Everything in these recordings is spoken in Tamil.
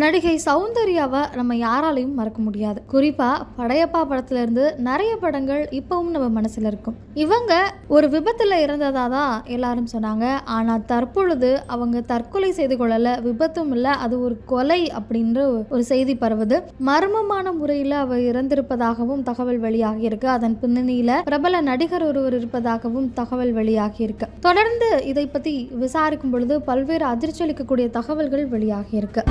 நடிகை சௌந்தர்யாவை நம்ம யாராலையும் மறக்க முடியாது. குறிப்பா படையப்பா படத்துல இருந்து நிறைய படங்கள் இப்பவும் நம்ம மனசுல இருக்கும். இவங்க ஒரு விபத்துல இறந்ததா தான் எல்லாரும் சொன்னாங்க. ஆனா தற்பொழுது அவங்க தற்கொலை செய்து கொள்ளல விபத்தும் இல்லை அது ஒரு கொலை அப்படின்ற ஒரு செய்தி பரவுது. மர்மமான முறையில் அவ இறந்திருப்பதாகவும் தகவல் வெளியாகி இருக்கு அதன் பின்னணியில பிரபல நடிகர் ஒருவர் இருப்பதாகவும் தகவல் வெளியாகி இருக்கு தொடர்ந்து இதை பத்தி விசாரிக்கும் பொழுது பல்வேறு அதிர்ச்சி அளிக்கக்கூடிய தகவல்கள் வெளியாகி இருக்கு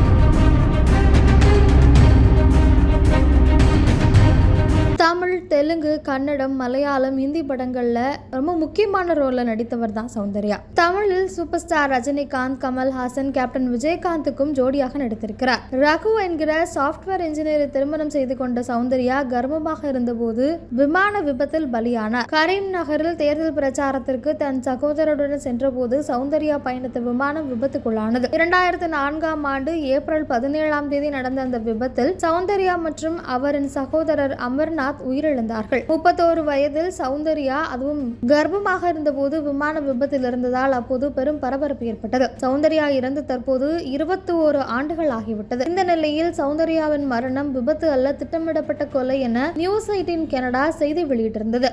தமிழ் தெலுங்கு கன்னடம் மலையாளம் ஹிந்தி படங்கள்ல ரொம்ப முக்கியமான ரோல்ல நடித்தவர் தான் சௌந்தர்யா. தமிழில் super star Rajinikanth Kamal Haasan captain விஜயகாந்துக்கும் ஜோடியாக நடித்திருக்கிறார். ரகு என்கிற சாஃப்ட்வேர் இன்ஜினியரை திருமணம் செய்து கொண்ட சௌந்தர்யா கர்ப்பமாக இருந்தபோது விமான விபத்தில் பலியானார். கரீம் நகரில் தேர்தல் பிரச்சாரத்திற்கு தன் சகோதரருடன் சென்றபோது சௌந்தர்யா பயணித்த விமானம் விபத்துக்குள்ளானது. இரண்டாயிரத்தி நான்காம் ஆண்டு ஏப்ரல் பதினேழாம் தேதி நடந்த அந்த விபத்தில் சௌந்தர்யா மற்றும் அவரின் சகோதரர் அமர்நாத் உயிரிழந்தார்கள் முப்பத்தோரு வயதில் சௌந்தர்யா அதுவும் கர்ப்பமாக இருந்தபோது விமான விபத்தில் இருந்ததால் அப்போது பெரும் பரபரப்பு ஏற்பட்டது. சௌந்தர்யா இறந்து தற்போது இருபத்தி ஓரு ஆண்டுகள் ஆகிவிட்டது. இந்த நிலையில் சௌந்தர்யாவின் மரணம் விபத்து அல்ல திட்டமிடப்பட்ட கொலை என நியூஸ் எயிட்டின் கனடா செய்தி வெளியிட்டிருந்தது.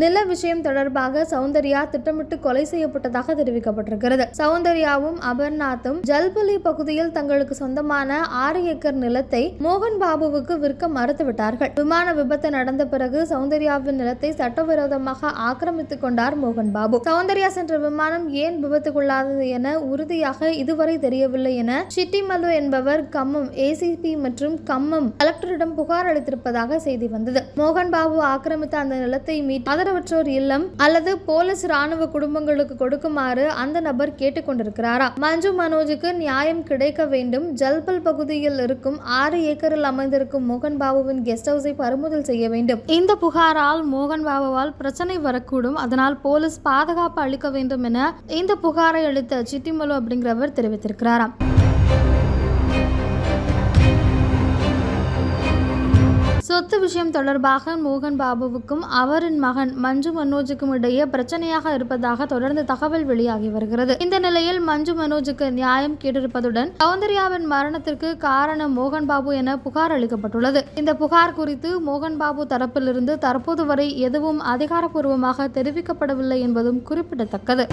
நில விஷயம் தொடர்பாக சௌந்தர்யா திட்டமிட்டு கொலை செய்யப்பட்டதாக தெரிவிக்கப்பட்டிருக்கிறது. சௌந்தர்யாவும் அபர்நாத்தும் ஜல்பலி பகுதியில் தங்களுக்கு சொந்தமான ஆறு ஏக்கர் நிலத்தை மோகன் பாபுவுக்கு விற்க மறுத்துவிட்டார்கள். விமான விபத்து நடந்த பிறகு சௌந்தர்யாவின் நிலத்தை சட்டவிரோதமாக ஆக்கிரமித்துக் கொண்டார் மோகன் பாபு. சௌந்தர்யா சென்ற விமானம் ஏன் விபத்துக்குள்ளாதது என உறுதியாக இதுவரை தெரியவில்லை என ஷிட்டிமலு என்பவர் கம்மம் ஏசிபி மற்றும் கம்மம் கலெக்டரிடம் புகார் அளித்திருப்பதாக செய்தி வந்தது. மோகன் பாபு ஆக்கிரமித்த அந்த நிலத்தை மீட்டு ஆதரவற்றோர் இல்லம் அல்லது போலீஸ் ராணுவ குடும்பங்களுக்கு கொடுக்குமாறு அந்த நபர் கேட்டுக்கொண்டிருக்கிறாரா? மஞ்சு மனோஜுக்கு நியாயம் கிடைக்க வேண்டும். ஜல்பல் பகுதியில் இருக்கும் ஆறு ஏக்கரில் அமைந்திருக்கும் மோகன் பாபுவின் கெஸ்ட் ஹவுஸை பறிமுதல் செய்ய வேண்டும். இந்த புகாரால் மோகன் பாபுவால் பிரச்சனை வரக்கூடும். அதனால் போலீஸ் பாதுகாப்பு அளிக்க வேண்டும் என இந்த புகாரை அளித்த சிட்டிமலு அப்படிங்கிறவர் தெரிவித்திருக்கிறாராம். சொத்து விஷயம் தொடர்பாக மோகன் பாபுவுக்கும் அவரின் மகன் மஞ்சு மனோஜுக்கும் இடையே பிரச்சனையாக இருப்பதாக தொடர்ந்து தகவல் வெளியாகி வருகிறது. இந்த நிலையில் மஞ்சு மனோஜுக்கு நியாயம் கேட்டிருப்பதுடன் சௌந்தர்யாவின் மரணத்திற்கு காரணம் மோகன் பாபு என புகார் அளிக்கப்பட்டுள்ளது. இந்த புகார் குறித்து மோகன் பாபு தரப்பிலிருந்து தற்போது வரை எதுவும் அதிகாரப்பூர்வமாக தெரிவிக்கப்படவில்லை என்பதும் குறிப்பிடத்தக்கது.